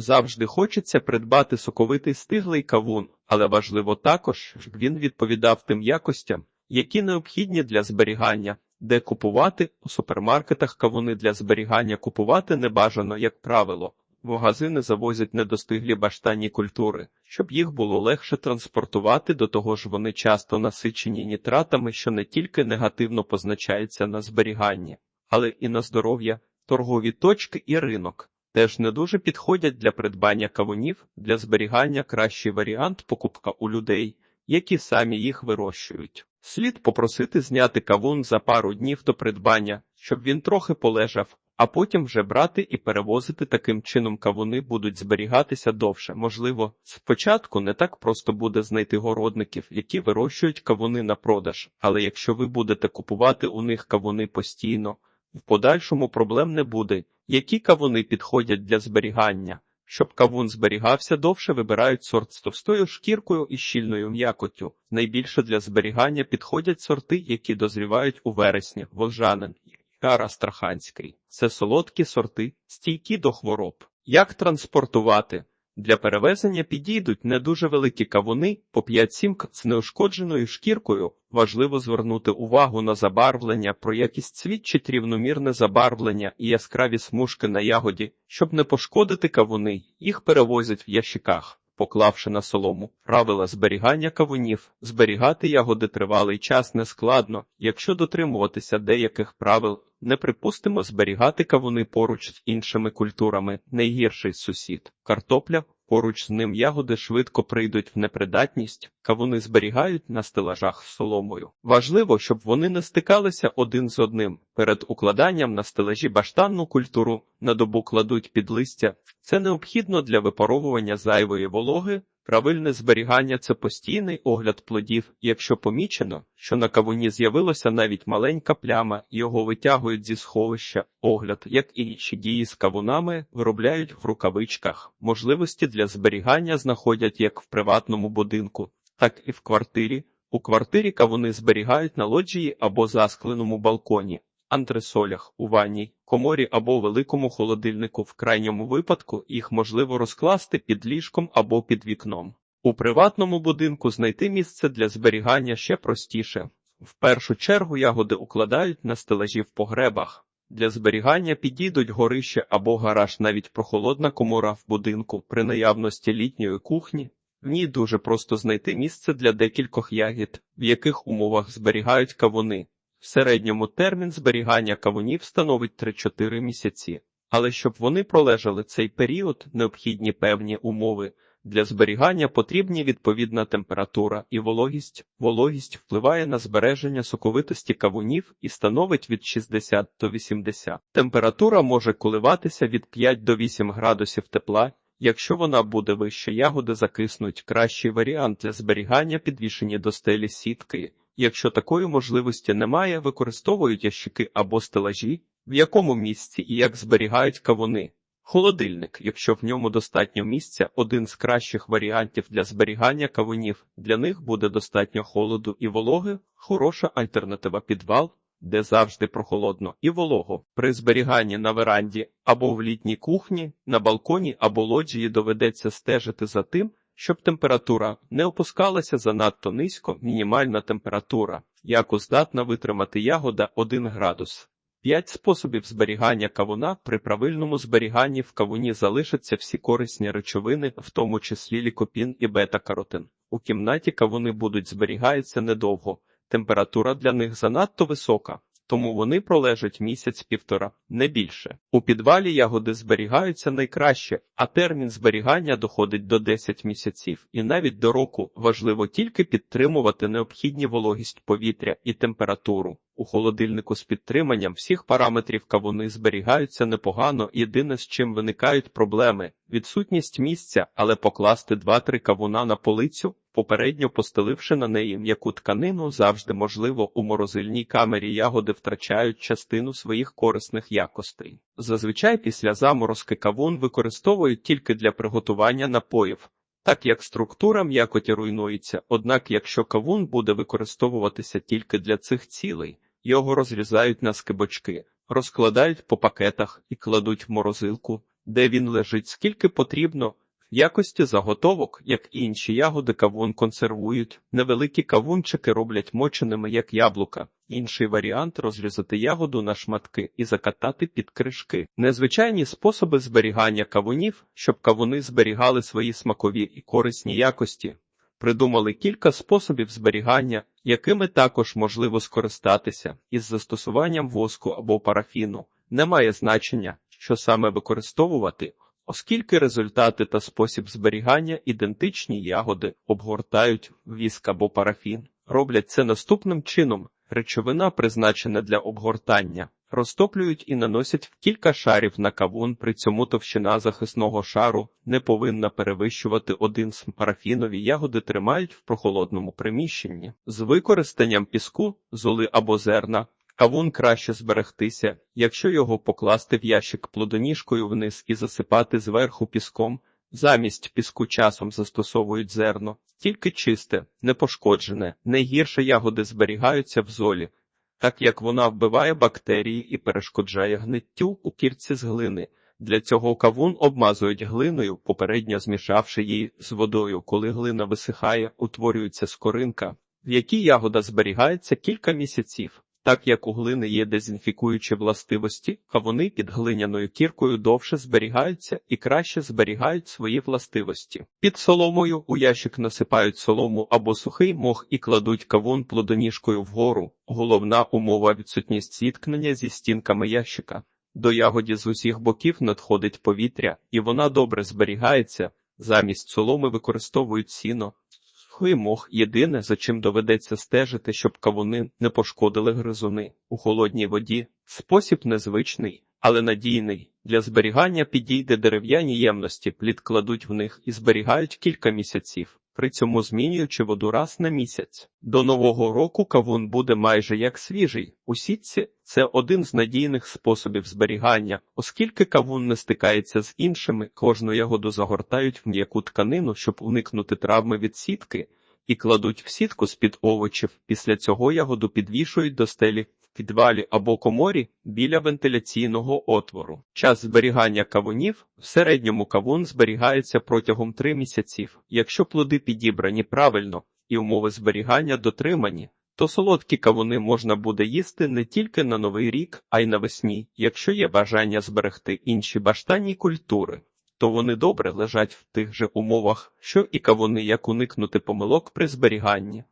Завжди хочеться придбати соковитий стиглий кавун, але важливо також, щоб він відповідав тим якостям, які необхідні для зберігання. Де купувати у супермаркетах кавуни для зберігання купувати не бажано, як правило. Магазини завозять недостиглі баштанні культури, щоб їх було легше транспортувати, до того ж вони часто насичені нітратами, що не тільки негативно позначається на зберіганні, але і на здоров'я, торгові точки і ринок. Теж не дуже підходять для придбання кавунів, для зберігання кращий варіант покупка у людей, які самі їх вирощують. Слід попросити зняти кавун за пару днів до придбання, щоб він трохи полежав, а потім вже брати і перевозити таким чином кавуни будуть зберігатися довше. Можливо, спочатку не так просто буде знайти городників, які вирощують кавуни на продаж, але якщо ви будете купувати у них кавуни постійно, в подальшому проблем не буде, які кавуни підходять для зберігання. Щоб кавун зберігався довше, вибирають сорт з товстою шкіркою і щільною м'якоттю. Найбільше для зберігання підходять сорти, які дозрівають у вересні, волжанин і Астраханський. Це солодкі сорти, стійкі до хвороб. Як транспортувати? Для перевезення підійдуть не дуже великі кавуни по 5-7 к з неушкодженою шкіркою. Важливо звернути увагу на забарвлення, про якість свідчить рівномірне забарвлення і яскраві смужки на ягоді, щоб не пошкодити кавуни. Їх перевозять в ящиках, поклавши на солому. Правила зберігання кавунів. Зберігати ягоди тривалий час нескладно, якщо дотримуватися деяких правил. Неприпустимо зберігати кавуни поруч з іншими культурами, найгірший сусід. Картопля, поруч з ним ягоди швидко прийдуть в непридатність, кавуни зберігають на стелажах з соломою. Важливо, щоб вони не стикалися один з одним. Перед укладанням на стелажі баштанну культуру на добу кладуть під листя. Це необхідно для випаровування зайвої вологи. Правильне зберігання це постійний огляд плодів. Якщо помічено, що на кавуні з'явилася навіть маленька пляма, його витягують зі сховища. Огляд, як і інші дії з кавунами, виробляють в рукавичках. Можливості для зберігання знаходять як в приватному будинку, так і в квартирі. У квартирі кавуни зберігають на лоджії або заскленому балконі антресолях у ванній, коморі або великому холодильнику. В крайньому випадку їх можливо розкласти під ліжком або під вікном. У приватному будинку знайти місце для зберігання ще простіше. В першу чергу ягоди укладають на стелажі в погребах. Для зберігання підійдуть горище або гараж, навіть прохолодна комора в будинку при наявності літньої кухні. В ній дуже просто знайти місце для декількох ягід, в яких умовах зберігають кавуни. В середньому термін зберігання кавунів становить 3-4 місяці, але щоб вони пролежали цей період, необхідні певні умови. Для зберігання потрібні відповідна температура і вологість. Вологість впливає на збереження соковитості кавунів і становить від 60 до 80. Температура може коливатися від 5 до 8 градусів тепла. Якщо вона буде вище, ягоди закиснуть. Кращий варіант для зберігання підвішені до стелі сітки. Якщо такої можливості немає, використовують ящики або стелажі, в якому місці і як зберігають кавуни. Холодильник, якщо в ньому достатньо місця, один з кращих варіантів для зберігання кавунів. Для них буде достатньо холоду і вологи, хороша альтернатива підвал, де завжди прохолодно і волого. При зберіганні на веранді або в літній кухні, на балконі або лоджії доведеться стежити за тим, щоб температура не опускалася занадто низько, мінімальна температура, яку здатна витримати ягода 1 градус. П'ять способів зберігання кавуна при правильному зберіганні в кавуні залишаться всі корисні речовини, в тому числі лікопін і бета-каротин. У кімнаті кавуни будуть зберігаються недовго, температура для них занадто висока, тому вони пролежать місяць-півтора, не більше. У підвалі ягоди зберігаються найкраще, а термін зберігання доходить до 10 місяців. І навіть до року важливо тільки підтримувати необхідні вологість повітря і температуру. У холодильнику з підтриманням всіх параметрів кавуни зберігаються непогано, єдине з чим виникають проблеми відсутність місця, але покласти 2-3 кавуна на полицю, попередньо постеливши на неї м'яку тканину, завжди можливо у морозильній камері ягоди втрачають частину своїх корисних якостей. Зазвичай після заморозки кавун використовують тільки для приготування напоїв. Так як структура м'якоті руйнується, однак якщо кавун буде використовуватися тільки для цих цілей, його розрізають на скибочки, розкладають по пакетах і кладуть в морозилку. де він лежить, скільки потрібно. В якості заготовок, як інші ягоди, кавун консервують. Невеликі кавунчики роблять моченими, як яблука. Інший варіант розрізати ягоду на шматки і закатати під кришки. Незвичайні способи зберігання кавунів, щоб кавуни зберігали свої смакові і корисні якості. Придумали кілька способів зберігання, якими також можливо скористатися із застосуванням воску або парафіну. Немає значення, що саме використовувати, оскільки результати та спосіб зберігання ідентичні ягоди обгортають віск або парафін. Роблять це наступним чином: речовина, призначена для обгортання, розтоплюють і наносять кілька шарів на кавун. При цьому товщина захисного шару не повинна перевищувати один. Парафінові ягоди тримають в прохолодному приміщенні з використанням піску, золи або зерна. Кавун краще зберегтися, якщо його покласти в ящик плодоніжкою вниз і засипати зверху піском. Замість піску часом застосовують зерно, тільки чисте, непошкоджене, найгірше ягоди зберігаються в золі, так як вона вбиває бактерії і перешкоджає гниттю у кірці з глини. Для цього кавун обмазують глиною, попередньо змішавши її з водою. Коли глина висихає, утворюється скоринка, в якій ягода зберігається кілька місяців. Так як у глини є дезінфікуючі властивості, кавуни під глиняною кіркою довше зберігаються і краще зберігають свої властивості. Під соломою у ящик насипають солому або сухий мох і кладуть кавун плодоніжкою вгору. Головна умова відсутність зіткнення зі стінками ящика. До ягоді з усіх боків надходить повітря, і вона добре зберігається. Замість соломи використовують сіно. Сухий мох єдине, за чим доведеться стежити, щоб кавуни не пошкодили гризуни у холодній воді. Спосіб незвичний, але надійний. Для зберігання підійде дерев'яні ємності, плід кладуть в них і зберігають кілька місяців, при цьому змінюючи воду раз на місяць. До нового року кавун буде майже як свіжий. У сітці це один з надійних способів зберігання, оскільки кавун не стикається з іншими, кожну ягоду загортають в м'яку тканину, щоб уникнути травми від сітки, і кладуть в сітку з-під овочів. Після цього ягоду підвішують до стелі підвалі або коморі біля вентиляційного отвору. Час зберігання кавунів в середньому кавун зберігається протягом 3 місяців. Якщо плоди підібрані правильно і умови зберігання дотримані, то солодкі кавуни можна буде їсти не тільки на новий рік, а й навесні. Якщо є бажання зберегти інші баштанні культури, то вони добре лежать в тих же умовах, що і кавуни, як уникнути помилок при зберіганні.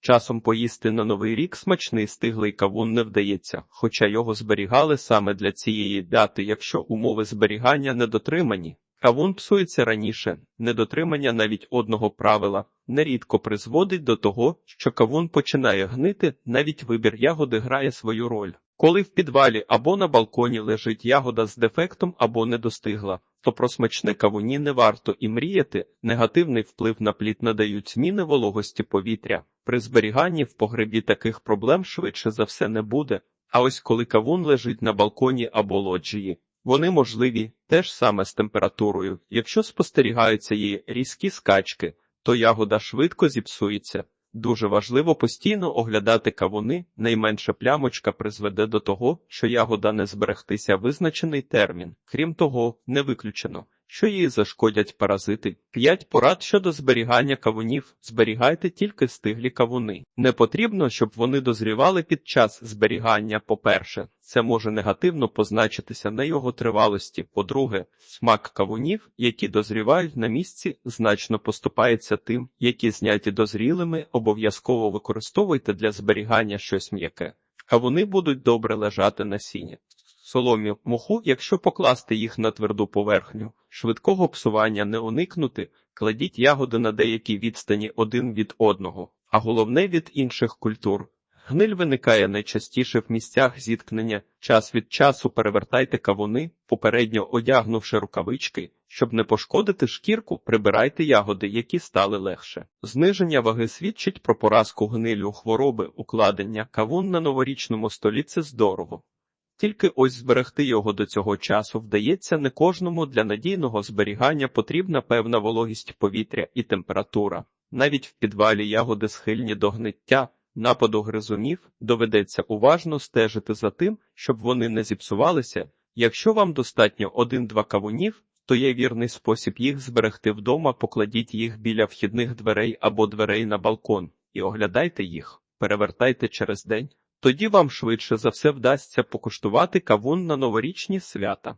Часом поїсти на новий рік смачний стиглий кавун не вдається, хоча його зберігали саме для цієї дати, якщо умови зберігання не дотримані. Кавун псується раніше, недотримання навіть одного правила нерідко призводить до того, що кавун починає гнити, навіть вибір ягоди грає свою роль. Коли в підвалі або на балконі лежить ягода з дефектом або не достигла, то про смачне кавуні не варто і мріяти, негативний вплив на плід надають зміни вологості повітря. При зберіганні в погребі таких проблем швидше за все не буде. А ось коли кавун лежить на балконі або лоджії, вони можливі теж саме з температурою. Якщо спостерігаються її різкі скачки, то ягода швидко зіпсується. Дуже важливо постійно оглядати кавуни, найменша плямочка призведе до того, що ягода не зберегтися визначений термін. Крім того, не виключено, що її зашкодять паразити. П'ять порад щодо зберігання кавунів. Зберігайте тільки стиглі кавуни. Не потрібно, щоб вони дозрівали під час зберігання. По-перше, це може негативно позначитися на його тривалості. По-друге, смак кавунів, які дозрівають на місці, значно поступається тим, які зняті дозрілими, обов'язково використовуйте для зберігання щось м'яке. Кавуни будуть добре лежати на сіні. Соломі моху, якщо покласти їх на тверду поверхню, швидкого псування не уникнути, кладіть ягоди на деякій відстані один від одного, а головне від інших культур. Гниль виникає найчастіше в місцях зіткнення. Час від часу перевертайте кавуни, попередньо одягнувши рукавички, щоб не пошкодити шкірку, прибирайте ягоди, які стали легше. Зниження ваги свідчить про поразку гнилю хвороби, укладення кавун на новорічному столі це здорово. Тільки ось зберегти його до цього часу вдається не кожному для надійного зберігання потрібна певна вологість повітря і температура. Навіть в підвалі ягоди схильні до гниття, нападу гризунів доведеться уважно стежити за тим, щоб вони не зіпсувалися. Якщо вам достатньо один-два кавунів, то є вірний спосіб їх зберегти вдома, покладіть їх біля вхідних дверей або дверей на балкон і оглядайте їх, перевертайте через день тоді вам швидше за все вдасться покуштувати кавун на новорічні свята.